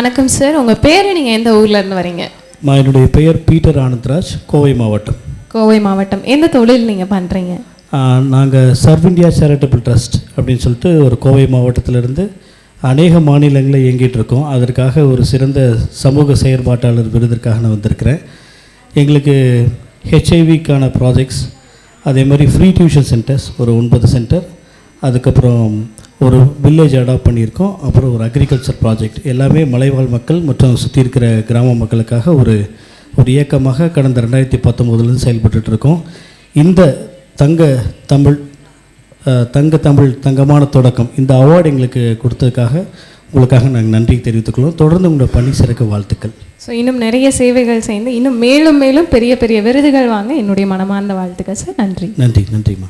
வணக்கம் சார் உங்கள் பேர் நீங்கள் எந்த ஊர்லேருந்து வரீங்க? என்னுடைய பெயர் பீட்டர் ஆனந்த்ராஜ் கோவை மாவட்டம். கோவை மாவட்டம். எந்த தொழில் நீங்கள் பண்ணுறீங்க நாங்கள் சர்வ் இந்தியா சேரிட்டபிள் ட்ரஸ்ட் அப்படின்னு சொல்லிட்டு ஒரு கோவை மாவட்டத்திலிருந்து அநேக மாநிலங்களில் இயங்கிட்டு இருக்கோம். அதற்காக ஒரு சிறந்த சமூக செயற்பாட்டாளர் விருதிற்காக நான் வந்திருக்கிறேன். எங்களுக்கு ஹெச்ஐவிக்கான ப்ராஜெக்ட்ஸ் அதே மாதிரி ஃப்ரீ டியூஷன் சென்டர்ஸ் ஒரு ஒன்பது சென்டர் அதுக்கப்புறம் ஒரு வில்லேஜ் அடாப்ட் பண்ணியிருக்கோம். அப்புறம் ஒரு அக்ரிகல்ச்சர் ப்ராஜெக்ட் எல்லாமே மலைவாழ் மக்கள் மற்றும் சுற்றி இருக்கிற கிராம மக்களுக்காக ஒரு ஒரு இயக்கமாக கடந்த ரெண்டாயிரத்தி பத்தொம்போதுலேருந்து செயல்பட்டுட்டு இருக்கோம் இந்த தங்க தமிழ் தங்க தமிழ் தங்கமான தொடக்கம் இந்த அவார்டு எங்களுக்கு கொடுத்ததுக்காக உங்களுக்காக நாங்கள் நன்றி தெரிவித்துக்கொள்வோம் தொடர்ந்து உங்களோட பணி சிறக்க வாழ்த்துக்கள். ஸோ இன்னும் நிறைய சேவைகள் செய்து இன்னும் மேலும் மேலும் பெரிய பெரிய விருதுகள் வாங்க என்னுடைய மனமார்ந்த வாழ்த்துக்கள் சார் நன்றி. நன்றி நன்றிம்மா.